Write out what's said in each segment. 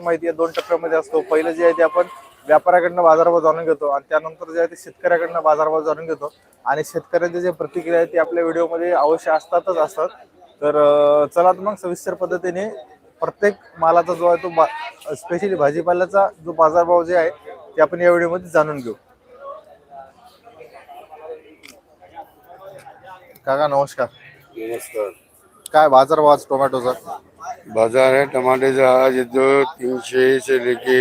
आपण माहिती आहे दोन टप्प्यामध्ये असतो. पहिलं जे आहे ते आपण व्यापाऱ्याकडनं बाजारभाव जाणून घेतो आणि त्यानंतर जे आहे ते शेतकऱ्याकडनं बाजारभाव जाणून घेतो. आणि शेतकऱ्यांची जे प्रतिक्रिया आहे ते आपल्या व्हिडिओमध्ये अवश्य असतातच असतात. तर चला मग सविस्तर पद्धतीने प्रत्येक मालाचा जो आहे तो स्पेशली भाजीपाल्याचा जो बाजारभाव जे आहे ते आपण या व्हिडिओमध्ये जाणून घेऊ. काका नमस्कार. नमस्कार. काय बाजारभाव आज टोमॅटोचा? बाजार है टमाटे आज येतो तीनशे से लेके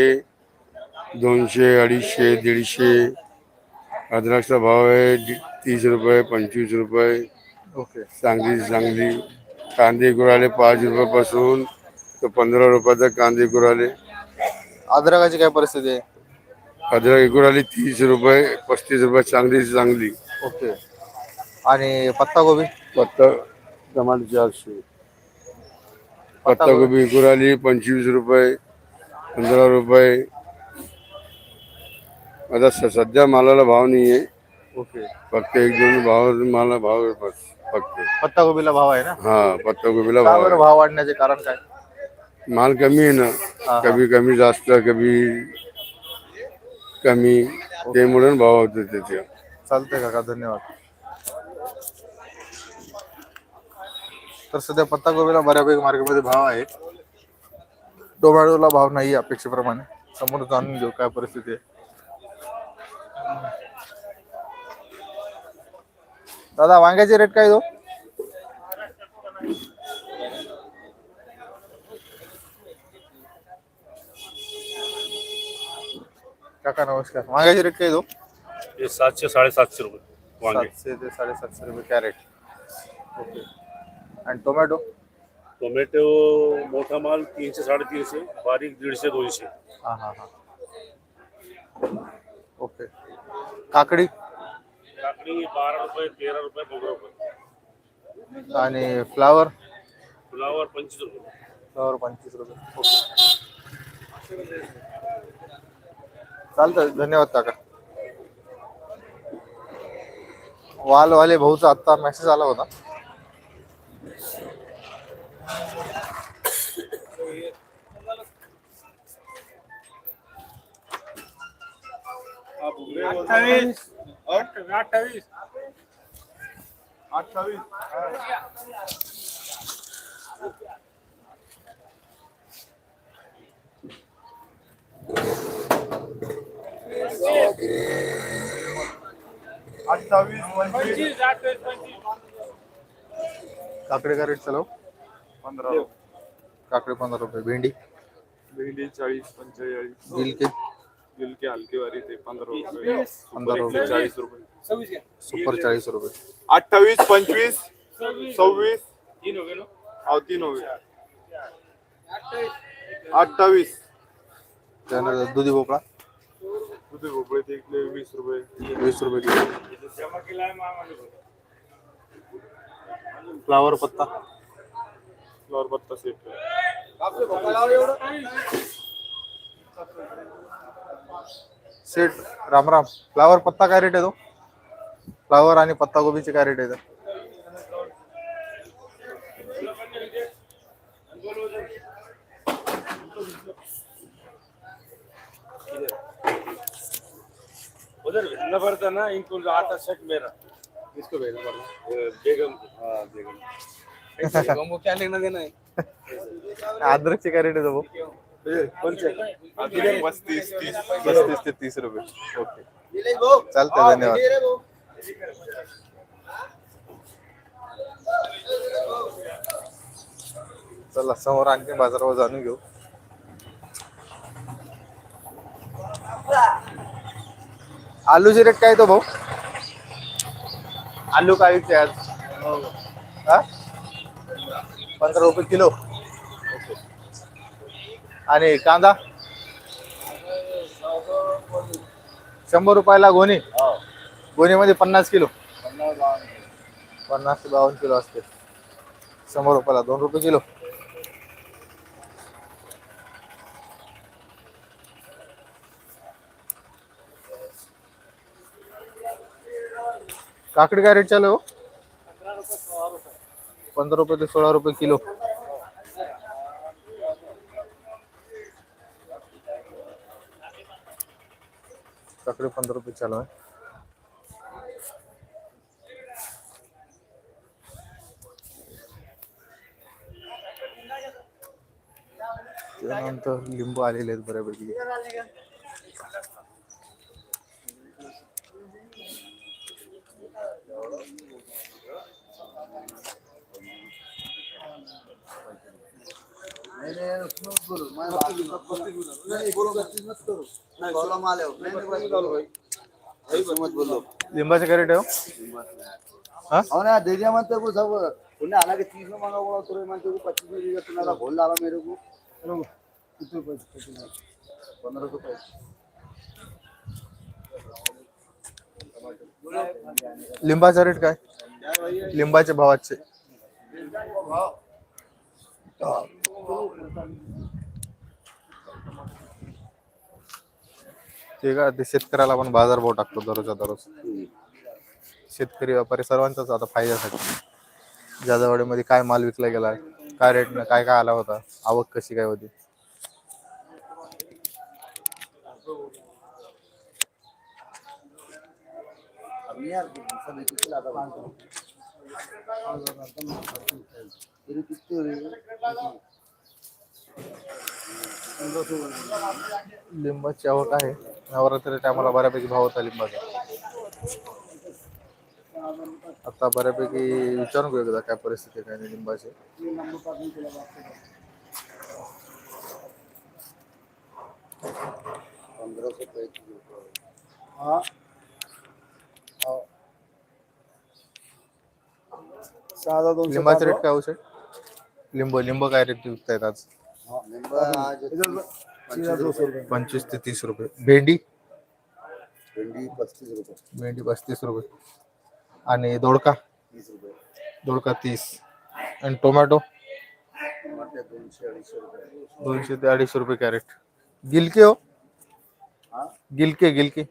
दोनशे अडीचशे दीडशे. अद्रकचा भाव आहे दि- तीस रुपये पंचवीस रुपये. ओके. चांगली चांगली कांदे गुराले पाच रुपयापासून तर पंधरा रुपयाचा कांदे गुराले. अद्रकाची काय परिस्थिती आहे? अद्रक गुराले तीस रुपये पस्तीस रुपये चांगली चांगली ओके. आणि पत्तागोबी पत्ता टमाटे चारशे पत्ताकोबी गुराली पंचवीस रुपये पंधरा रुपये. आता स- सध्या मालाला भाव नाही आहे ओके. फक्त एक दोन भाव मला भाव आहे बस फक्त. पत्तागोबीला भाव आहे ना? हा पत्ताकोबीला का भाव बरं आहे भाव वाढण्याचे कारण काय? माल कमी आहे. ना. कभी कमी जास्त कमी कमी. ते म्हणून भाव होते त्याचे. चालतंय काका धन्यवाद. तर सध्या पत्तागोबीला बऱ्यापैकी मार्केटमध्ये भाव आहे. टोमॅटोला भाव नाही अपेक्षेप्रमाणे. समोर जाणून घेऊ काय परिस्थिती आहे. दादा वांग्याचे रेट काय हो? दो काका नमस्कार. वांग्याचे रेट काय दो हे सातशे साडेसातशे रुपये वांगे. सातशे ते साडेसातशे रुपये कॅरेट. ओके. आणि टोमॅटो टोमॅटो मोठा माल तीनशे साडेतीनशे बारीक दीडशे दोनशे. हा हा हा. ओके काकडी? काकडी बारा रुपये तेरा रुपये पंधरा रुपये. आणि फ्लावर फुलावर पंचवीस रुपये. फ्लावर पंचवीस रुपये. ओके चालतं धन्यवाद काका. वालवाले भाऊचा आत्ता मेसेज आला होता. काकडी का रेट चालव पंधरा. काकडी पंधरा रुपये. भेंडी? भेंडी चाळीस पंचेचाळीस. गिलके गिलके हलके वारी ते पंधरा रुपये पंधरा सुपर रुपये. एकशे चाळीस रुपये सुपर चाळीस रुपये अठ्ठावीस पंचवीस सव्वीस। हो तीन होईल अठ्ठावीस। त्यानंतर दुधी भोपळा? दुधी भोपळे ते इकडे वीस रुपये वीस रुपये किलो। फ्लावर पत्ता। फ्लावर पत्ता set set Ram Ram flower पत्ता काय रेट आहे तो फ्लावर आणि पत्ता गोबीचे काय रेट आहे उधर भेजना पड़ता ना इनको आटा सेट मेरा इसको भेजना पड़ेगा बेगम हाँ बेगम हमको क्या लेना देना है अद्रकचे काय रेट आहे तो पस्तीस तीस ते ओके धन्यवाद चला समोर आणखी बाजारावर जाणून घेऊ आलूचे रेट काय तो भाऊ आलू काय आज पंधरा रुपये किलो आणि कांदा? शंभर रुपयाला गोणी? गोणीमध्ये पन्नास किलो? पन्नास ते बावन्न किलो असते. शंभर रुपयाला दोन रुपये किलो. काकडी काय रेट चालू हो? पंधरा रुपये ते सोळा रुपये किलो. काकडी पंद्रह रुपये चालू. है त्यानंतर लिंबू आलेले आहेत बऱ्यापैकी. लिंबाचे कॅरेट आहे हो? हा? और यार दे दिया मत को सब उन्हें हालांकि तीस में मांगा बोला तो मैं तेरे को पच्चीस में दिया तुम्हारा बोल डाला मेरे को. चलो कितने पैसे कितने पंद्रह सौ पैसे लिंबाचा रेट काय? लिंबाच्या भावाचे. ते का ते शेतकऱ्याला आपण बाजारभाव टाकतो दररोजच्या दररोज. शेतकरी व्यापारी सर्वांचाच आता फायद्यासाठी जाधववाडीमध्ये काय माल विकला गेला काय रेटनं काय काय आला होता आवक कशी काय होती? लिंबाची आवक आहे. नवरात्री टायमाला बऱ्यापैकी भाव होता लिंबाचा. आता बऱ्यापैकी विचारून घेऊ एकदा काय परिस्थिती काय नाही लिंबाची. हाँ लिंबाचे रेट काय औषध लिंब लिंब काय रेट विकतायत आज? पंचवीस ते तीस रुपये भेंडी? भिंडी पस्तीस रुपये भेंडी पस्तीस रुपये आणि दोडका? तीस रुपये दोडका तीस। आणि टोमॅटो? दोनशे रुपये। दोनशे ते अडीचशे रुपये कॅरेट। गिलके हो? हाँ? गिलके। गिलके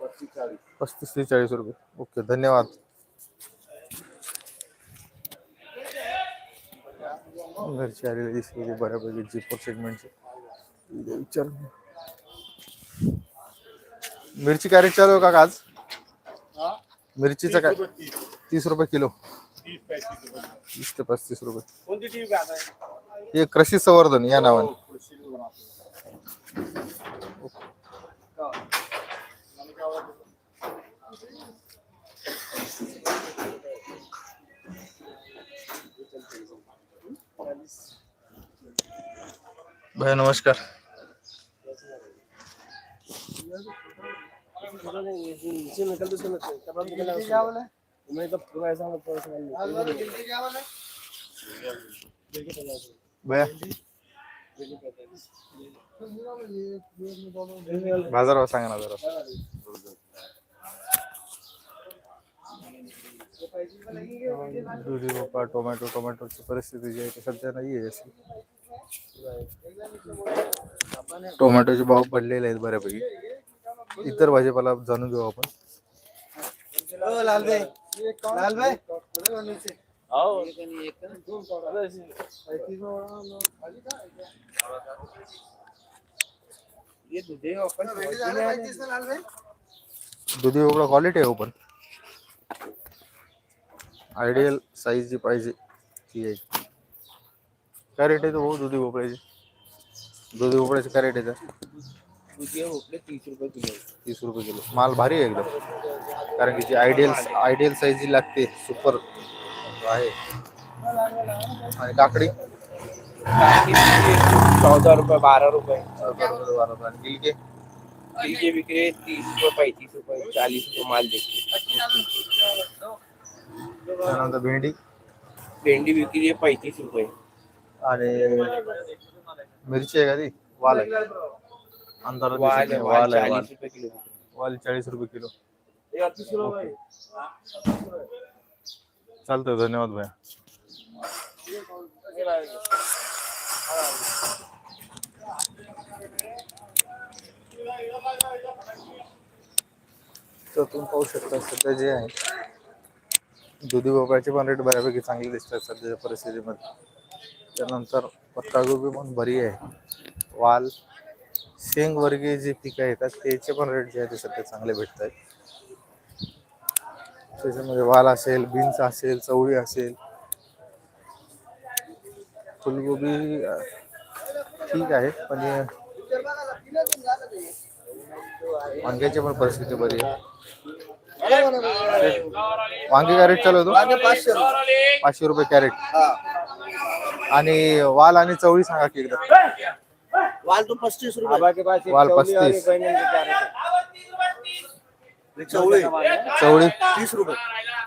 पस्तीस चाळीस। पस्तीस ते चाळीस रुपये। ओके धन्यवाद। घरची आलेली दिसली बऱ्यापैकी जीपर सेगमेंटचे विचार. मिरची काय रेट चालू आहे का आज मिरचीचं काय? तीस रुपये किलो. तीस ते पस्तीस रुपये. हे कृषी संवर्धन या नावाने. भैया नमस्कार बाजारभाव सांगा ना भोपळा टोमॅटो टोमॅटोची परिस्थिती जी सध्या नाही अशी टोमॅटोचे भाव पडलेले आहेत बऱ्यापैकी. इतर भाजीपाला जाणून घेऊ आपण. लाल भाई लाल भाई दुधी भोपळा क्वालिटी आहे ओपन आयडियल साईज जी पाहिजे ती आहे. काय रेट आहे तो भाऊ दुधी भोपळ्याची दुधी भोपळ्याची काय रेट आहे त्या? तीस रुपये किलो. तीस रुपये किलो. माल भारी आहे एकदम. कारण की जी आयडियल आयडियल साईज जी लागते सुपर आहे. आणि काकडी? चौदह रुपये बारह रुपये. चौदा रुपये, बारा रुपये. आणि गिलके? गिलके बिक्री तीस रुपये पैंतीस रुपये चालीस रुपये माल देखिए त्यानंतर भेंडी? भेंडी बिक्री है पैंतीस रुपये. आणि मिरची आहे का ती? वाल आहे. अंधारात वाल दिसत नाही. वाल आहे वाल. चालीस रुपये किलो. वाल चाळीस रुपये किलो. चालतंय धन्यवाद भैया. तर तुम्ही पाहू शकता सध्या जे आहे दुधी भोपळ्याचे पण रेट बऱ्यापैकी चांगले दिसतात सध्याच्या परिस्थितीमध्ये. त्यानंतर पत्तागोबी पण बरी आहे. वाल शेंग वर्गीय जे पिकं येतात त्याचे पण रेट जे आहे ते सध्या चांगले भेटत आहेत त्याच्यामध्ये वाल असेल बीन्स असेल चवळी असेल. फुलगोबी ठीक आहे पण वांग्याची पण परिस्थिती बरी आहे. वांगे कॅरेट चालू होतो पाचशे रुपये पाचशे रुपये कॅरेट. हा. आणि वाल आणि चवळी सांगा की एकदा. वाल तो पस्तीस रुपये. वाल पस्तीस. चवळी. चवळी. तीस रुपये.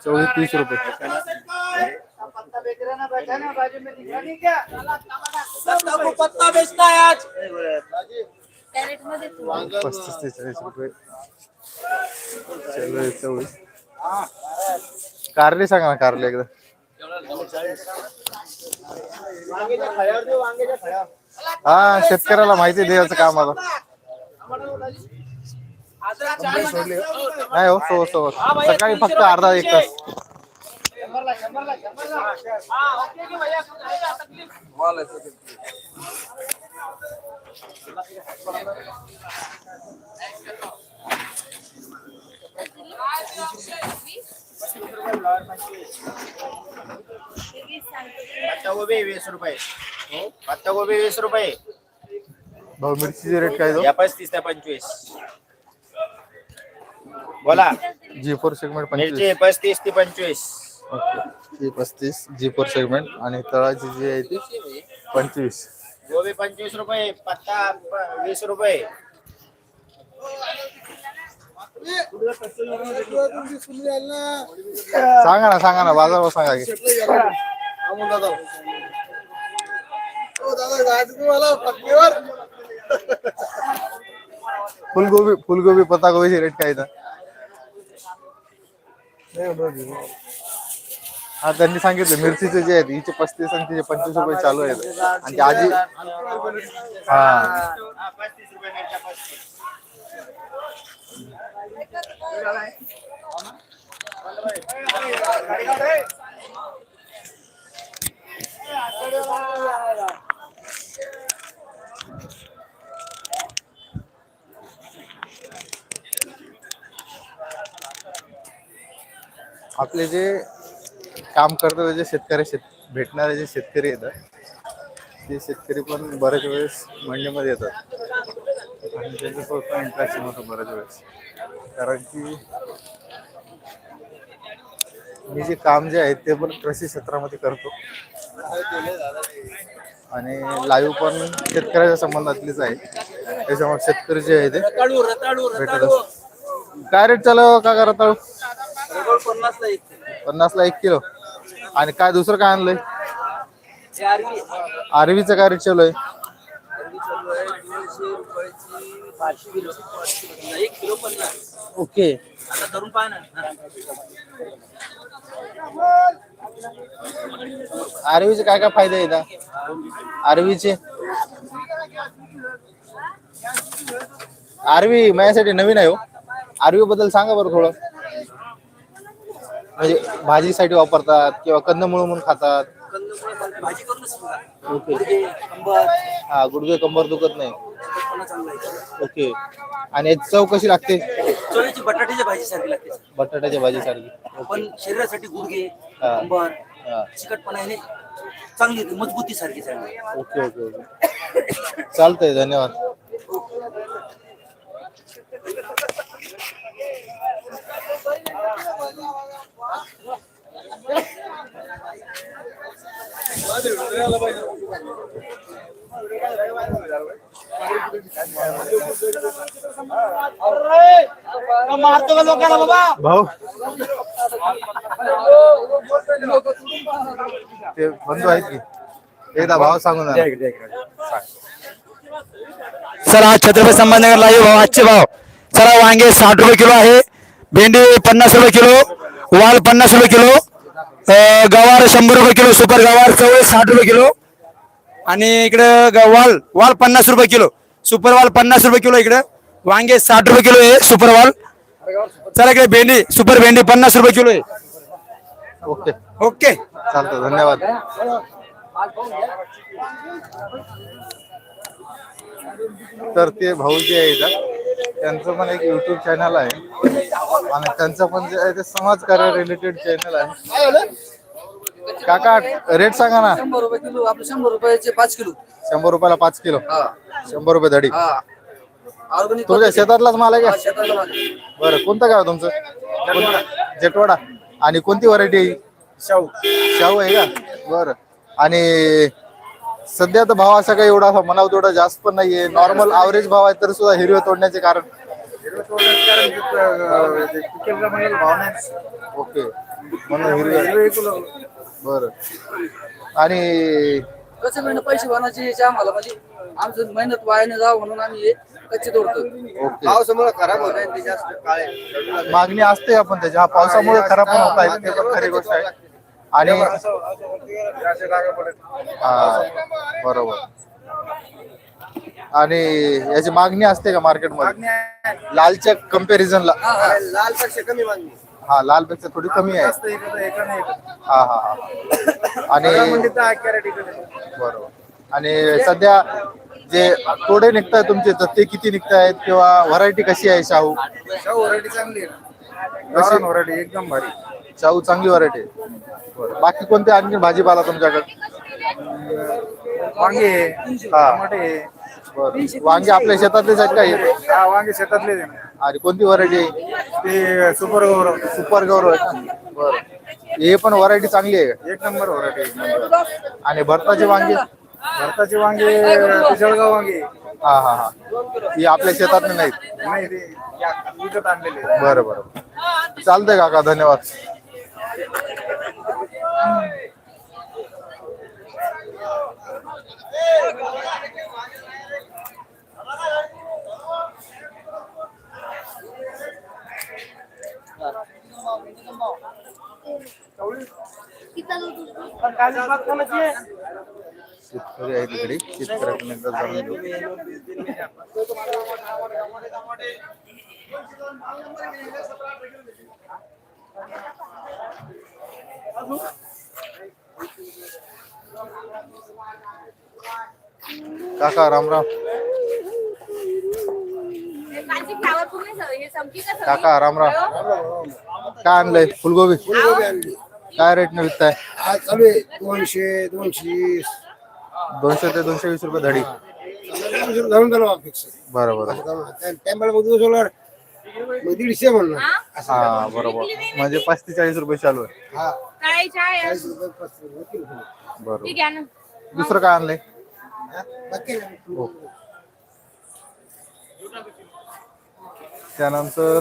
चवळी तीस रुपये. पस्तीस ते चाळीस रुपये. चवळी चवळी. कारले सांगा ना कारले एकदा. हा शेतकऱ्याला माहिती द्यायचं काम आता नाही हो सो सो सकाळी फक्त अर्धा एक तास पत्तागोबी वीस रुपये. पत्तागोबी वीस रुपये. भाऊ मिरचीचे रेट काय या पस्तीस ते पंचवीस. बोला. जी फोर सेगमेंट पंचवीस. पस्तीस ते पंचवीस. जी पस्तीस जी फोर सेगमेंट आणि तळाची जी आहे ती पंचवीस. गोबी पंचवीस रुपये पत्ता प- वीस रुपये. सांगा ना सांगा ना बाजार सांगा की. फुलगोबी फुलगोबी पत्ताकोबीचे रेट काय हा त्यांनी सांगितलं मिरचीचे जे आहेत हिचे पस्तीस आणि तिचे पंचवीस रुपये चालू आहेत. आणि आजी हा हा, पस्तीस रुपये मिरच्या पस्तीस आपले जे काम करतात जे शेतकरी शेत भेटणारे जे शेतकरी येतात ते शेतकरी पण बऱ्याच वेळेस मंडीमध्ये येतात. आणि त्यांचं पण इंटरेस्ट होतं बऱ्याच वेळेस. कारण की मी जे काम जे आहे ते पण कृषी क्षेत्रामध्ये करतो. आणि लाईव्ह पण शेतकऱ्याच्या संबंधातलीच आहे. त्याच्यामुळे शेतकरी जे आहे ते भेटत. काय रेट चालू का करा ताळू पन्नासला एक किलो. आणि काय दुसरं काय आणलंय? आरवीचं काय रेट चालू आहे? ओके. आरवीचे काय काय फायदे आहेत आरवीचे? आरवी माझ्यासाठी नवीन आहे हो. आरवी बद्दल सांगा बरं थोडं. म्हणजे भाजीसाठी वापरतात किंवा कंदमुळ म्हणून खातात. ओके. हा गुडघे कंबर दुखत नाही. ओके. आणि याची चव कशी लागते? चोळीची बटाट्याच्या भाजी सारखी लागते. बटाट्याच्या भाजी सारखी पण शरीरासाठी गुडघे हा. कंबर हा. चिकटपणा याने चांगली मजबूती सारखी चांगली ओके ओके ओके. चालतंय धन्यवाद. भाऊ। ते बंधू आहेत की? एकदा भाव सांगून द्या. चला छत्रपती संभाजीनगर लाईव्ह भाव आजचे भाव. चला वांगे साठ रुपये किलो आहे. भेंडी पन्नास रुपये किलो. वाल पन्नास रुपये किलो. अं, गवार शंभर रुपये किलो. सुपर गवार चवळे साठ रुपये किलो. आणि इकडं ग- वाल वाल पन्नास रुपये किलो. सुपर वाल पन्नास रुपये किलो इकडं. वांगे साठ रुपये किलो आहे सुपर वाल. चला इकडे भेंडी सुपर भेंडी पन्नास रुपये किलो आहे. ओके. ओके. चालतं धन्यवाद. तर ते भाऊ जे आहे इथं. त्यांचं पण एक युट्यूब चॅनल आहे. आणि त्यांचं पण जे आहे ते समाजकार्य रिलेटेड चॅनल आहे. काका रेट सांगा ना. शंभर रुपये किलो आपले शंभर रुपयाचे पाच किलो. शंभर रुपयाला पाच किलो. हा. शंभर रुपये धडी. हा. ऑर्गॅनिक तुमच्या शेतातलाच माल आहे का? शेतातला माल. बरं कोणतं गाव तुमचं? जेटवाडा आणि कोणती व्हरायटी आहे? शाहू. शाहू आहे का? बरं. आणि सध्या तर भाव असा काही एवढा म्हणावं तेवढा जास्त पण नाहीये. नॉर्मल अवरेज भाव आहे तर सुद्धा हिरवे तोडण्याचे कारण. ओके. म्हणून हिरवे. बरं. आणि कसं महिने पैसे भरण्याचे याचे आम्हाला म्हणजे आमचं मेहनत वायाने जावं म्हणून आम्ही हे कच्चे तोडतो ओके. पावसामुळे खराब होत आहे ते जास्त काळे. मागणी असते आपण त्याच्या हा पावसामुळे खराब पण होत आहे. ते पण खरी गोष्ट आहे. आणि हा, बरोबर. आणि याची मागणी असते का मार्केटमध्ये लालच्या कम्पॅरिझनला लाल पेक्षा कमी मागणी. हा लाल पेक्षा थोडी कमी आहे. हा हा हा. आणि बरोबर. आणि सध्या जे तोडे निघताय तुमचे तर ते किती निघतायत किंवा व्हरायटी कशी आहे शाहू? व्हरायटी चांगली कशी? व्हरायटी एकदम भारी. शाहू चांगली व्हरायटी बरं. बाकी कोणते आणखी भाजीपाला तुमच्याकडे? वांगे हा. टमाटे बरं. वांगे आपल्या शेतातलेच आहेत का हे? वांगे शेतातले आणि कोणती व्हरायटी आहे ते सुपर गौरव. सुपर गौरव. आहे का बरं. हे पण व्हरायटी चांगली आहे का? एक नंबर व्हरायटी एक नंबर. आणि भरताचे वांगे? भारताचे वांगे जळगाव वांगे. हा हा हा. ही आपल्या शेतात नाहीत. नाही ते या- विकत आणलेले बरं बरं. चालतंय काका धन्यवाद. शेतकरी आहे तिकडे शेतकऱ्याकडून एकदा जाणून घेऊ. काका राम राम. काका राम राम. काय आणलंय? फुलगोबी. काय रेटने विकताय? आज चालू आहे. दोनशे दोनशे दोनशे ते दोनशे वीस रुपये धडी. धरून झालं फिक्स बरं बरं टेम्पलमध्ये सोडणार मग दीडशे म्हणणार हा? बरोबर. म्हणजे पस्तीस चाळीस रुपये चालू आहे. हा. काय चाय चाळीस रुपये पस्तीस रुपये. किलो. बरोबर ना. दुसरं काय आणलंय? बाकी. त्यानंतर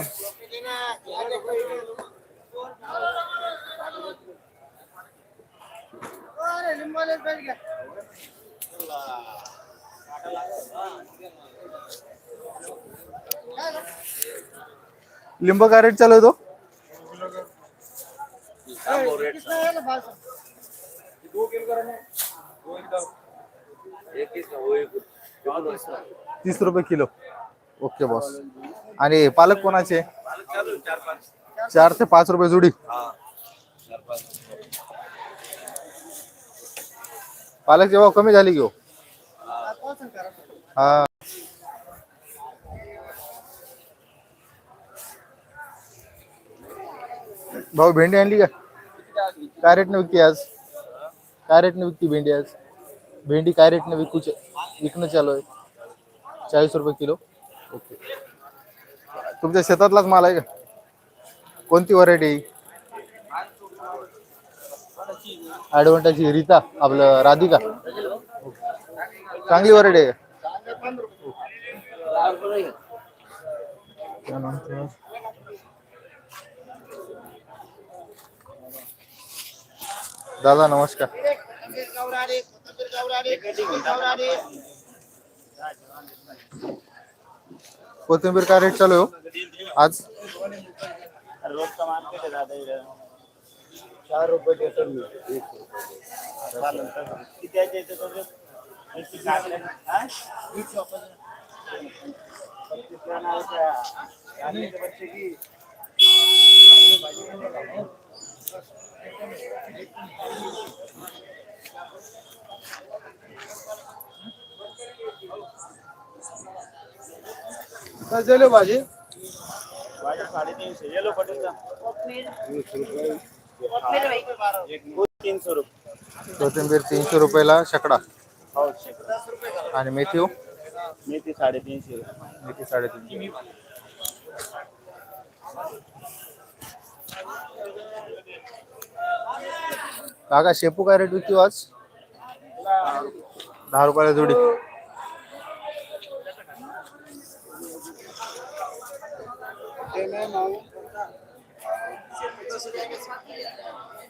लिंब काय रेट चालू आहे तो? तीस रुपये किलो. ओके बॉस आणि पालक कोणाचे? चार ते पाच रुपये जुडी. पालक जेव्हा कमी झाली घेऊ हो. हा. भाऊ भेंडी आणली का? काय रेटने विकते आज? काय रेटने विकती भेंडी आज? भेंडी काय रेटने विकू विकणं चालू आहे? चाळीस रुपये किलो. ओके तुमच्या शेतातलाच माल आहे का? कोणती व्हरायटी ऍडव्हान्टेज रीता आपलं राधिका. चांगली व्हरायटी आहे त्यानंतर दादा नमस्कार. कोथिंबीर का रेट चालू आज? रोज का मार्केट है चार रुपये भाजी भाजी. साडेतीनशे येलो पटेल तीनशे रुपये कोथिंबीर तीनशे रुपयाला शेकडा. हो आणि मेथी हो मेथी साडेतीनशे. मेथी साडेतीनशे काका शेपू काय रेट विकतो आज? दहा रुपयाला जोडी.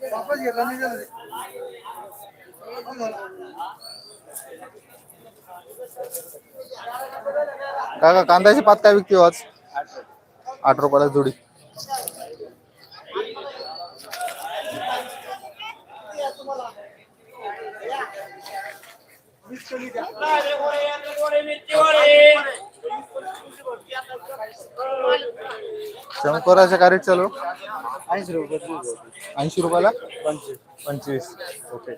वापस घेतला नाही काका कांद्याची पात काय विकतो हो आज? आठ रुपयाला जोडी. शंकराच्या काय रेट चालू? ऐंशी रुपये ऐंशी रुपयाला? पंचवीस. ओके.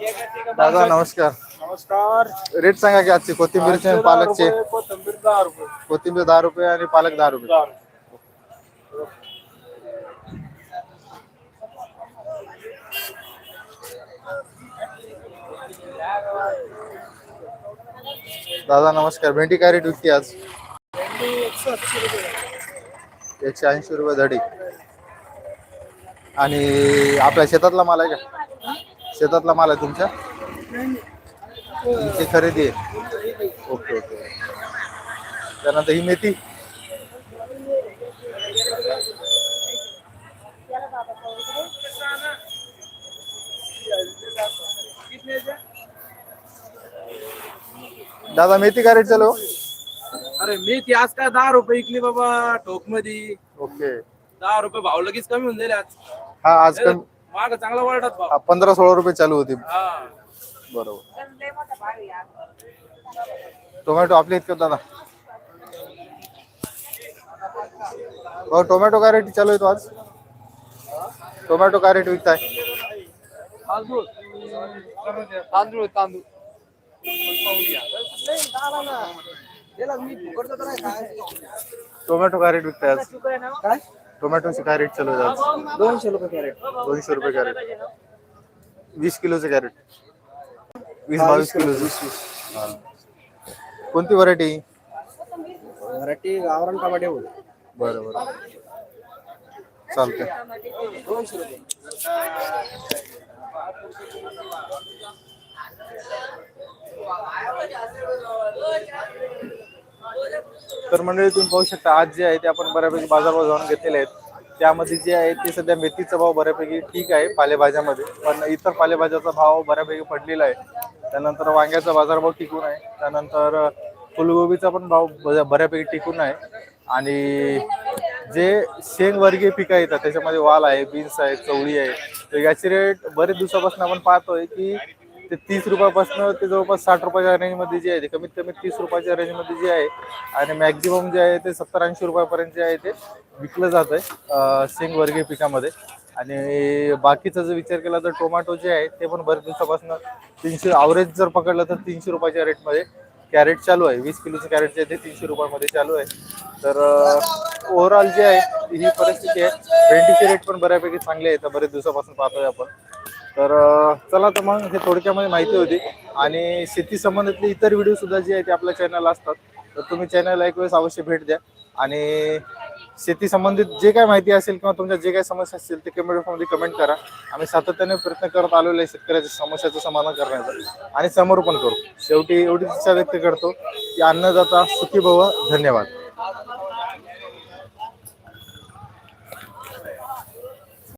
दादा नमस्कार. नमस्कार. रेट सांगा की आजची कोथिंबीरचे आणि पालकचे. कोथिंबीर दहा रुपये. कोथिंबीर दहा रुपये आणि पालक दहा रुपये. दहा रुपये. दादा नमस्कार. भेंडी काय रेट विकते आज? एकशे ऐंशी रुपये धडी. आणि आपल्या शेतातला माल आहे का? शेतातला माल आहे तुमच्या? तुमची खरेदी आहे. Okay okay. त्यानंतर ही मेथी. दादा मेथी काय रेट चालू अरे मी ती आज काय दहा रुपये इकली बाबा ठोकमध्ये ओके. दहा रुपये भाव लगेच कमी होऊन जाईल आज. हा आज कमी माग चांगला भाव हा, पंधरा सोळा रुपये चालू होती. हा. बरोबर. टोमॅटो आपले आहेत का दादा. हो टोमॅटो काय रेट चालू आहे तो आज? टोमॅटो काय रेट विकताय? तांदूळ. तांदूळ तांदूळ. टोमॅटो काय रेट विकताय आज? काय? टोमॅटोचे काय रेट चालू आहे आज दोनशे रुपये कॅरेट दोनशे रुपये कॅरेट वीस किलोचे कॅरेट वीस बावीस किलोचे. हा. कोणती व्हरायटी मराठी गावरान टमाटे बोल बरं बरं. चालतंय. दोनशे रुपये. तर मंडळी तुम्ही पाहू शकता आज जे आहे ते आपण बऱ्यापैकी बाजारभाव जाऊन घेतलेले आहेत. त्यामध्ये जे आहे ते सध्या मेथीचा भाव बऱ्यापैकी ठीक आहे पालेभाज्यामध्ये पण इतर पालेभाज्याचा भाव बऱ्यापैकी पडलेला आहे. त्यानंतर वांग्याचा बाजारभाव टिकून आहे. त्यानंतर फुलगोबीचा पण भाव ब- बऱ्यापैकी टिकून आहे. आणि जे शेंगवर्गीय पिकं येतात त्याच्यामध्ये वाल आहे बीन्स आहे चवळी आहे. तर याची रेट बरेच दिवसापासून आपण पाहतोय की ते तीस रुपयापासून ते जवळपास साठ रुपयाच्या रेंजमध्ये जे आहे ते कमीत कमी तीस रुपयाच्या रेंजमध्ये जे आहे आणि मॅक्झिमम जे आहे ते सत्तर ऐंशी रुपयापर्यंत जे आहे ते विकलं जात आहे शेंगवर्गीय पिकामध्ये. आणि बाकीचा जर विचार केला तर टोमॅटो जे आहे ते पण बरेच दिवसापासून तीनशे ॲव्हरेज जर पकडलं तर तीनशे रुपयाच्या रेटमध्ये कॅरेट चालू आहे वीस किलोचं कॅरेट जे आहे ते तीनशे रुपयामध्ये चालू आहे. तर ओव्हरऑल जे आहे ही परिस्थिती आहे. भेंडीचे रेट पण बऱ्यापैकी चांगले आहेत बरेच दिवसापासून पाहतोय आपण. तर चला तर मग हे थोडक्यामध्ये माहिती होती. आणि शेती संबंधितले इतर व्हिडिओ सुद्धा जे आहे ते आपल्या चॅनलला असतात. तर तुम्ही चॅनलला एक वेळेस अवश्य भेट द्या. आणि शेती संबंधित जे काय माहिती असेल किंवा तुमच्या जे काही समस्या असतील ते कमेंटमध्ये कमेंट करा. आम्ही सातत्याने प्रयत्न करत आलेलो आहे शेतकऱ्याच्या समस्याचं समाधान करण्याचा. आणि समोर पण करू. शेवटी एवढीच इच्छा व्यक्त करतो की अन्नदाता सुखी भव. धन्यवाद.